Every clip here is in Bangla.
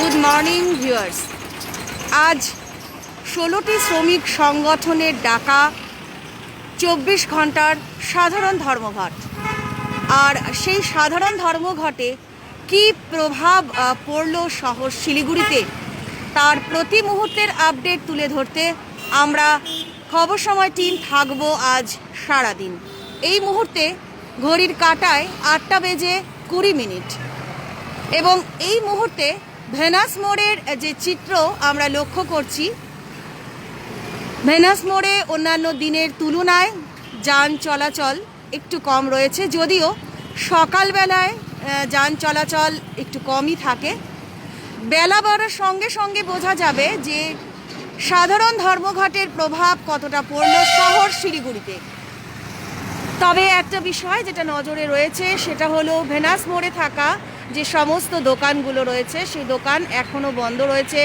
গুড মর্নিং ভিউয়ার্স আজ ষোলোটি শ্রমিক সংগঠনের ডাকা চব্বিশ ঘণ্টার সাধারণ ধর্মঘট। আর সেই সাধারণ ধর্মঘটে কি প্রভাব পড়ল শহর শিলিগুড়িতে, তার প্রতি মুহূর্তের আপডেট তুলে ধরতে আমরা খবর সময় টিম থাকব আজ সারাদিন। এই মুহূর্তে ঘড়ির কাটায় আটটা বেজে কুড়ি মিনিট। এবং এই মুহূর্তে ভেনাস মোড়ের যে চিত্র আমরা লক্ষ্য করছি, ভেনাস মোড়ে অন্যান্য দিনের তুলনায় যান চলাচল একটু কম রয়েছে, যদিও সকালবেলায় যান চলাচল একটু কমই থাকে। বেলা বাড়ার সঙ্গে সঙ্গে বোঝা যাবে যে সাধারণ ধর্মঘটের প্রভাব কতটা পড়ল শহর শিলিগুড়িতে। তবে একটা বিষয় যেটা নজরে রয়েছে, সেটা হলো ভেনাস মোড়ে থাকা যে সমস্ত দোকানগুলো রয়েছে, সেই দোকান এখনও বন্ধ রয়েছে।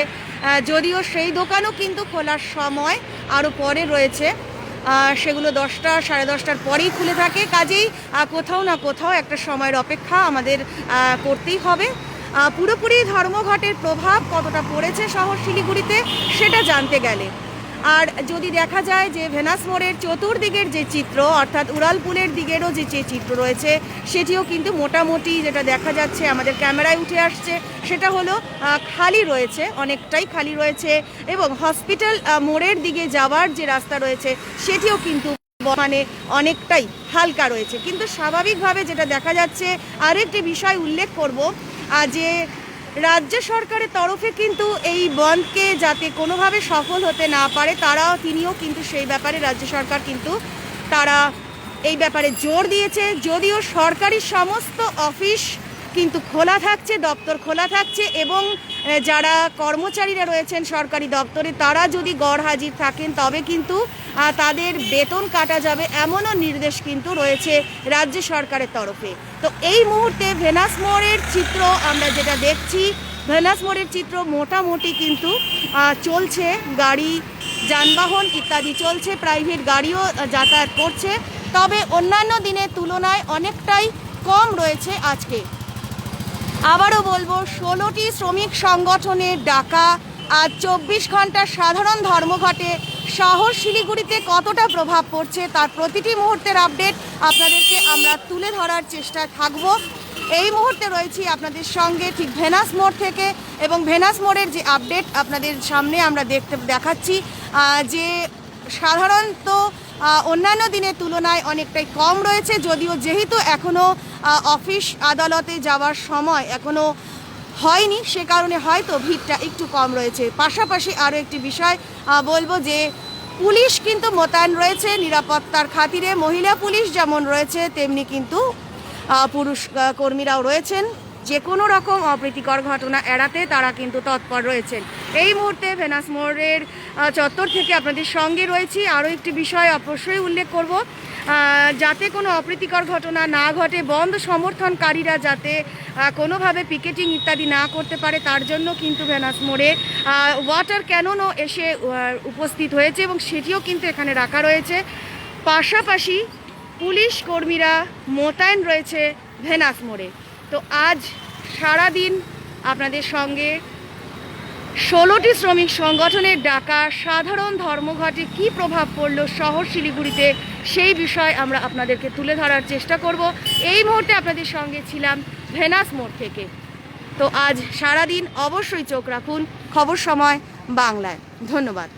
যদিও সেই দোকানও কিন্তু খোলার সময় আরও পরে রয়েছে। সেগুলো দশটা, সাড়ে দশটার পরেই খুলে থাকে। কাজেই কোথাও না কোথাও একটা সময়ের অপেক্ষা আমাদের করতেই হবে। পুরোপুরি ধর্মঘটের প্রভাব কতটা পড়েছে শহর শিলিগুড়িতে, সেটা জানতে গেলে আর যদি দেখা যায় যে ভেনাস মোড়ের চতুর্দিকের যে চিত্র, অর্থাৎ উড়ালপুলের দিকেরও যে যে চিত্র রয়েছে, সেটিও কিন্তু মোটামুটি যেটা দেখা যাচ্ছে, আমাদের ক্যামেরায় উঠে আসছে, সেটা হলো খালি রয়েছে, অনেকটাই খালি রয়েছে এবং হসপিটাল মোড়ের দিকে যাওয়ার যে রাস্তা রয়েছে, সেটিও কিন্তু মানে অনেকটাই হালকা রয়েছে। কিন্তু স্বাভাবিকভাবে যেটা দেখা যাচ্ছে, আরেকটি বিষয় উল্লেখ করব যে রাজ্য সরকারের তরফে কিন্তু এই বনকে যাতে কোনোভাবে সফল হতে না পারে, তারাও, তিনিও কিন্তু সেই ব্যাপারে রাজ্য সরকার কিন্তু তারা এই ব্যাপারে জোর দিয়েছে। যদিও সরকারি সমস্ত অফিস কিন্তু খোলা থাকছে, দপ্তর খোলা থাকছে এবং যারা কর্মচারীরা রয়েছেন সরকারি দপ্তরে, তারা যদি গড় হাজির থাকেন, তবে কিন্তু তাদের বেতন কাটা যাবে এমনও নির্দেশ কিন্তু রয়েছে রাজ্য সরকারের তরফে। তো এই মুহূর্তে ভেনাস মোড়ের চিত্র আমরা যেটা দেখছি, ভেনাস মোড়ের চিত্র মোটামুটি কিন্তু চলছে। গাড়ি, যানবাহন ইত্যাদি চলছে, প্রাইভেট গাড়িও যাতায়াত করছে। তবে অন্যান্য দিনের তুলনায় অনেকটাই কম রয়েছে আজকে। আবারও বলব, ষোলোটি শ্রমিক সংগঠনের ডাকা, আজ চব্বিশ ঘণ্টার সাধারণ ধর্মঘটে শহর শিলিগুড়িতে কতটা প্রভাব পড়ছে তার প্রতিটি মুহূর্তের আপডেট আপনাদেরকে আমরা তুলে ধরার চেষ্টায় থাকব। এই মুহূর্তে রয়েছি আপনাদের সঙ্গে ঠিক ভেনাস মোড় থেকে এবং ভেনাস মোড়ের যে আপডেট আপনাদের সামনে আমরা দেখতে দেখাচ্ছি যে সাধারণত অন্যান্য দিনের তুলনায় অনেকটাই কম রয়েছে যদিও যেহেতু এখনও অফিস আদালতে যাওয়ার সময় এখনও হয়নি, সে কারণে হয়তো ভিড়টা একটু কম রয়েছে। পাশাপাশি আরও একটি বিষয় বলব যে পুলিশ কিন্তু মোতায়েন রয়েছে নিরাপত্তার খাতিরে। মহিলা পুলিশ যেমন রয়েছে, তেমনি কিন্তু পুরুষ কর্মীরাও রয়েছেন। যে কোনো রকম অপ্রীতিকর ঘটনা এড়াতে তারা কিন্তু তৎপর রয়েছেন। এই মুহূর্তে ভেনাস মোড়ের চত্বর থেকে আপনাদের সঙ্গে রয়েছি। আরও একটি বিষয় অবশ্যই উল্লেখ করব। যাতে কোনো অপ্রীতিকর ঘটনা না ঘটে, বন্ধ সমর্থনকারীরা যাতে কোনোভাবে পিকেটিং ইত্যাদি না করতে পারে, তার জন্য কিন্তু ভেনাস মোড়ে ওয়াটার ক্যাননও এসে উপস্থিত হয়েছে এবং সেটিও কিন্তু এখানে রাখা রয়েছে। পাশাপাশি পুলিশ কর্মীরা মোতায়েন রয়েছে ভেনাস মোড়ে। তো আজ সারাদিন আপনাদের সঙ্গে ষোলোটি শ্রমিক সংগঠনের ডাকা সাধারণ ধর্মঘটে কি প্রভাব পড়ল শহর শিলিগুড়িতে, সেই বিষয় আমরা আপনাদেরকে তুলে ধরার চেষ্টা করব। এই মুহূর্তে আপনাদের সঙ্গে ছিলাম ভেনাস মোড় থেকে। তো আজ সারাদিন অবশ্যই চোখ রাখুন, খবর সময় বাংলায়। ধন্যবাদ।